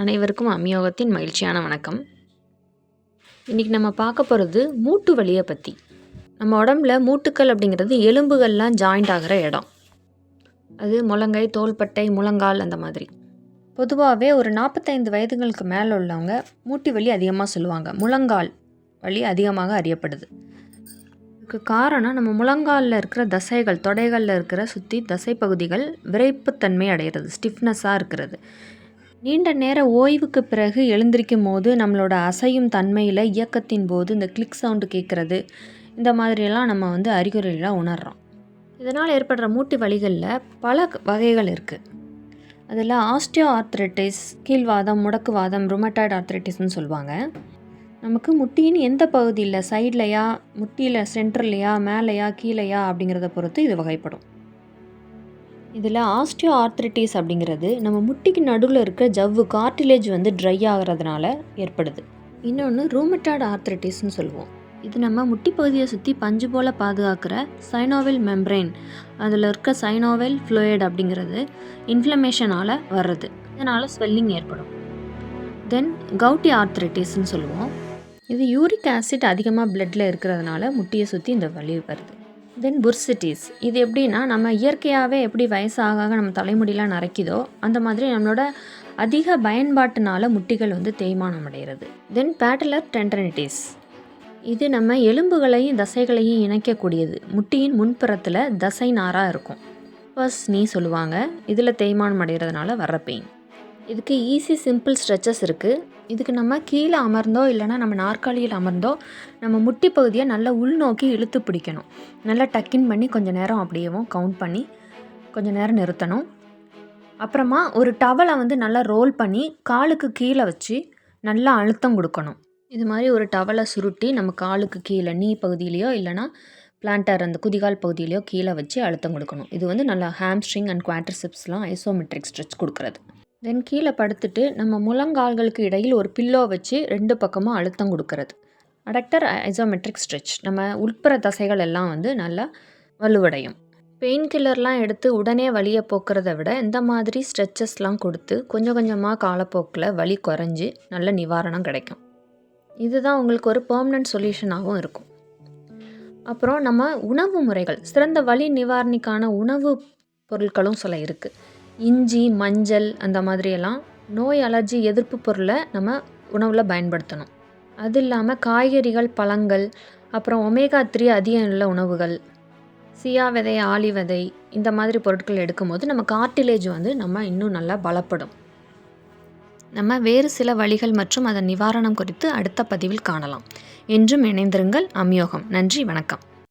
அனைவருக்கும் அம்யோகத்தின் மகிழ்ச்சியான வணக்கம். இன்றைக்கி நம்ம பார்க்க போகிறது மூட்டு வலியை பற்றி நம்ம உடம்புல மூட்டுக்கள் அப்படிங்கிறது எலும்புகள்லாம் ஜாயிண்ட் ஆகிற இடம். அது முழங்கை தோள்பட்டை முழங்கால் அந்த மாதிரி. பொதுவாகவே ஒரு நாற்பத்தைந்து வயதுகளுக்கு மேலே உள்ளவங்க மூட்டு வலி அதிகமாக சொல்லுவாங்க. முழங்கால் வலி அதிகமாக அறியப்படுது. இதுக்கு காரணம் நம்ம முழங்காலில் இருக்கிற தசைகள் தொடைகளில் இருக்கிற சுற்றி தசை பகுதிகள் விரைப்புத்தன்மை அடைகிறது ஸ்டிஃப்னஸாக இருக்கிறது. நீண்ட நேர ஓய்வுக்கு பிறகு எழுந்திருக்கும் போது நம்மளோட அசையும் தன்மையில் இயக்கத்தின் போது இந்த கிளிக் சவுண்டு கேட்குறது இந்த மாதிரியெல்லாம் நம்ம வந்து அறிகுறிலாம் உணர்கிறோம் இதனால் ஏற்படுற மூட்டு வலிகளில் பல வகைகள் இருக்குது அதில் ஆஸ்டியோ ஆர்த்ரைட்டிஸ் கீழ்வாதம் முடக்குவாதம் ருமட்டாய்டு ஆர்த்ரைட்டிஸ்னு சொல்லுவாங்க. நமக்கு முட்டியின் எந்த பகுதியில் சைட்லையா முட்டியில் சென்ட்ரல்லையா மேலேயா கீழேயா அப்படிங்கிறத பொறுத்து இது வகைப்படும். இதில் ஆஸ்டியோ ஆர்த்ரிட்டிஸ் அப்படிங்கிறது நம்ம முட்டிக்கு நடுவில் இருக்க ஜவ்வு கார்டிலேஜ் வந்து ட்ரை ஆகிறதுனால ஏற்படுது. இன்னொன்று ரூமட்டாய்டு ஆர்த்ரிட்டிஸ்னு சொல்லுவோம். இது நம்ம முட்டி பகுதியை சுற்றி பஞ்சு போல் பாதுகாக்கிற சைனோவெல் மெம்ப்ரெயின் அதில் இருக்க சைனோவெல் ஃப்ளூயட் அப்படிங்கிறது இன்ஃப்ளமேஷனால் வர்றது. இதனால் ஸ்வெல்லிங் ஏற்படும். தென் கவுட்டி ஆர்த்ரிட்டிஸ்ன்னு சொல்லுவோம். இது யூரிக் ஆசிட் அதிகமாக பிளட்டில் இருக்கிறதுனால முட்டியை சுற்றி இந்த வலி வருது. தென் புர்சிட்டிஸ் இது எப்படின்னா நம்ம இயற்கையாகவே எப்படி வயசாக ஆக நம்ம தலைமுடியெலாம் நரைக்குதோ அந்த மாதிரி நம்மளோட அதிக பயன்பாட்டினால முட்டிகள் வந்து தேய்மானம் அடைகிறது. தென் பேட்டலர் டென்டனிட்டிஸ் இது நம்ம எலும்புகளையும் தசைகளையும் இணைக்கக்கூடியது. முட்டியின் முன்புறத்தில் தசை நாராக இருக்கும். ஃபர்ஸ்ட் நீ சொல்லுவாங்க இதில் தேய்மானம் அடைகிறதுனால வர்ற பெயின் இதுக்கு ஈஸி சிம்பிள் ஸ்ட்ரெச்சஸ் இருக்குது இதுக்கு நம்ம கீழே அமர்ந்தோ இல்லைனா நம்ம நாற்காலியில் அமர்ந்தோ நம்ம முட்டி பகுதியை நல்லா உள்நோக்கி இழுத்து பிடிக்கணும். நல்லா டக்கின் பண்ணி கொஞ்சம் நேரம் அப்படியேவும் கவுண்ட் பண்ணி கொஞ்சம் நேரம் நிறுத்தணும். அப்புறமா ஒரு டவலை வந்து நல்லா ரோல் பண்ணி காலுக்கு கீழே வச்சு நல்லா அழுத்தம் கொடுக்கணும். இது மாதிரி ஒரு டவலை சுருட்டி நம்ம காலுக்கு கீழே நீ பகுதியிலையோ இல்லைனா பிளான்டர் அந்த குதிகால் பகுதியிலையோ கீழே வச்சு அழுத்தம் கொடுக்கணும். இது வந்து நல்லா ஹாம்ஸ்ட்ரிங் அண்ட் குவாட்டர்சிப்ஸ்லாம் ஐசோமெட்ரிக் ஸ்ட்ரெச் கொடுக்குறது. தென் கீழே படுத்துட்டு நம்ம முழங்கால்களுக்கு இடையில் ஒரு பில்லோ வச்சு ரெண்டு பக்கமும் அழுத்தம் கொடுக்கறது. Adductor isometric stretch. நம்ம உட்புற தசைகள் எல்லாம் வந்து நல்லா வலுவடையும். பெயின் கில்லர்லாம் எடுத்து உடனே வலியை போக்குறத விட இந்த மாதிரி ஸ்ட்ரெச்சஸ்லாம் கொடுத்து கொஞ்சம் கொஞ்சமாக காலப்போக்கில் வலி குறைஞ்சி நல்ல நிவாரணம் கிடைக்கும். இதுதான் உங்களுக்கு ஒரு பர்மனன்ட் சொல்யூஷனாகவும் இருக்கும். அப்புறம் நம்ம உணவு முறைகள். சிறந்த வலி நிவாரணிக்கான உணவு பொருட்களும் சில இருக்குது இஞ்சி மஞ்சள் அந்த மாதிரியெல்லாம் நோய் அலர்ஜி எதிர்ப்பு பொருளை நம்ம உணவில் பயன்படுத்தணும். அது இல்லாமல் காய்கறிகள் பழங்கள் அப்புறம் ஒமேகா த்ரீ அதிகம் உள்ள உணவுகள் சியா விதை ஆளி விதை இந்த மாதிரி பொருட்கள் எடுக்கும்போது நம்ம கார்டிலேஜ் வந்து நம்ம இன்னும் நல்லா பலப்படும். நம்ம வேறு சில வழிகள் மற்றும் அதன் நிவாரணம் குறித்து அடுத்த பதிவில் காணலாம். என்றும் இணைந்திருங்கள் அம்யோகம். நன்றி வணக்கம்.